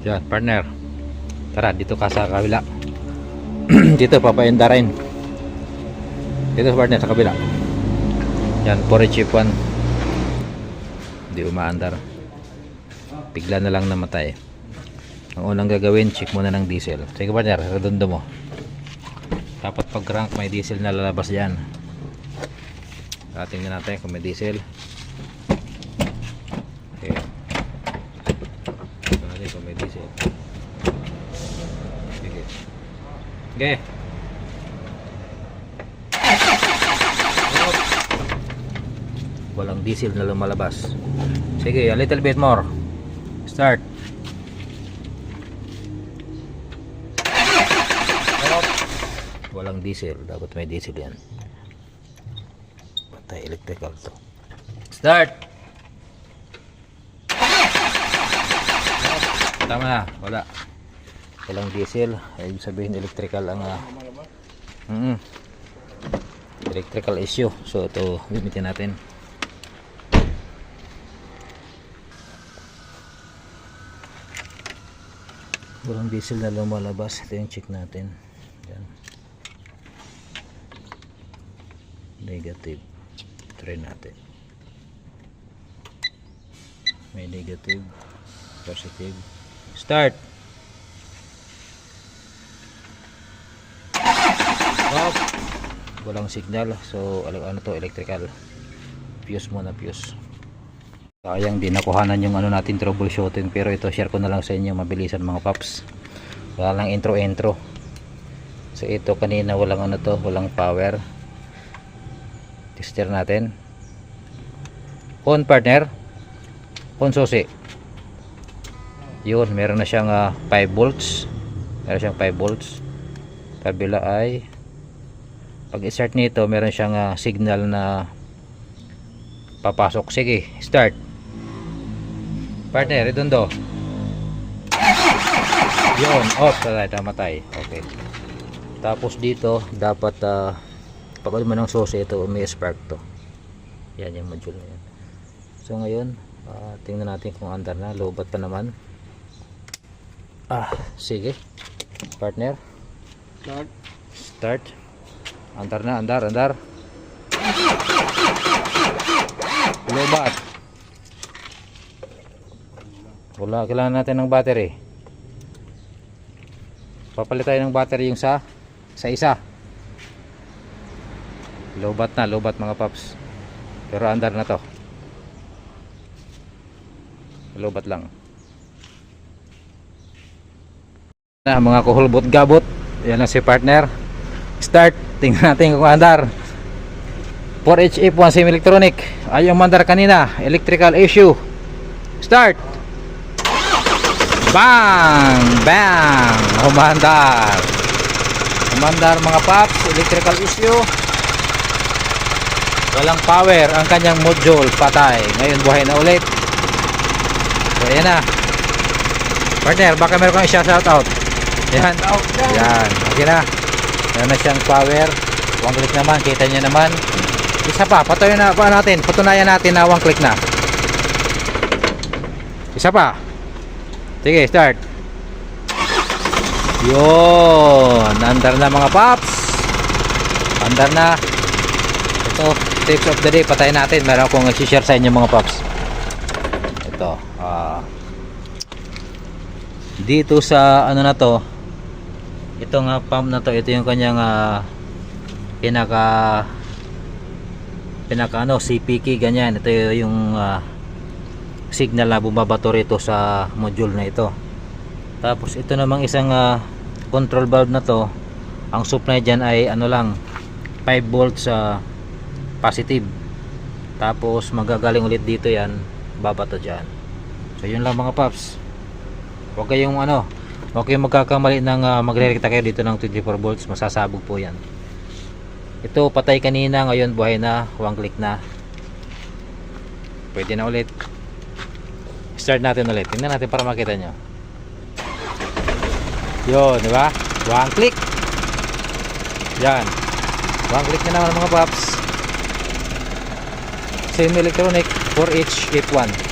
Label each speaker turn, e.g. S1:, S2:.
S1: Yan, partner. Tara, dito ka sa kabila. dito, papaenda rin. Dito, partner, sa kabila. Yan, porridge chip 1. Hindi umaandar. Bigla na lang namatay. Ang unang gagawin, check muna ng diesel. Sige, partner, redondo mo. Dapat pag crank may diesel na lalabas yan. Tingnan natin kung may diesel. Okay. Natin kung may diesel. Sige. Okay. Walang diesel na lumalabas. Sige, a little bit more. Start. Walang diesel. Dapat may diesel yan. Patay electrical to. Start! Tama na. Wala. Walang diesel. Ay sabihin electrical ang uh, mm, electrical issue. So ito gamitin natin. Walang diesel na lumalabas. Ito yung check natin. Yan. Negative. Try natin. May negative. Positive. Start! Off! Walang signal. So, ano, ano to? Electrical. Fuse muna, fuse. Sayang di nakuhanan yung ano natin troubleshooting pero ito share ko na lang sa inyo mabilisan mga paps. Wala lang intro intro. So ito kanina walang ano to, walang power. Tester natin. On partner. On susi. Yun, meron na siyang ah, 5 volts. Meron siyang 5 volts. Kabila ay pag i-start nito, meron siyang ah, signal na papasok. Sige, start. Partner, redondo. Yun, off. Tatay, tamatay. Okay. Tapos dito, dapat uh, pag mo ng susi, ito may spark to. Yan yung module na yan. So ngayon, ah, tingnan natin kung andar na. Lobat pa naman. Ah, sige. Partner,
S2: Start.
S1: start. Andar na, andar, andar. Lobat. Wala, kailangan natin ng battery. Papalit tayo ng battery yung sa sa isa. Lobat na, lobat mga paps. Pero andar na to. Lobat lang. Na mga kuhulbot gabot. Yan ang si partner. Start. Tingnan natin kung andar. 4HF1 semi electronic. Ayaw mandar kanina. Electrical issue. Start. Bang! Bang! Humandar. Humandar mga paps. Electrical issue. Walang power ang kanyang module. Patay. Ngayon buhay na ulit. So ayan na. Partner, baka meron kang siya shout out. Yan. Yan. Okay na. Meron na siyang power. One click naman. Kita niya naman. Isa pa. Patuloy na pa natin. Patunayan natin na one click na. Isa pa. Sige, start. Yun. Andar na mga paps. Andar na. Ito. Tips of the day. Patayin natin. Meron akong share sa inyo mga paps. Ito. Ah. dito sa ano na to ito nga pump na to. Ito yung kanyang ah, pinaka pinaka ano CPK ganyan. Ito yung ah, signal na bumabato rito sa module na ito. Tapos ito namang isang ah, control valve na to. Ang supply dyan ay ano lang 5 volts sa positive. Tapos magagaling ulit dito yan. Babato dyan. So yun lang mga paps. Huwag kayong ano kayong magkakamali ng uh, magre-recta kayo dito ng 24 volts. Masasabog po yan. Ito patay kanina. Ngayon buhay na. One click na. Pwede na ulit. Start natin ulit. Tingnan natin para makita nyo. Yun di ba? One click. Yan. One click na naman mga paps. Same electronic 4H F1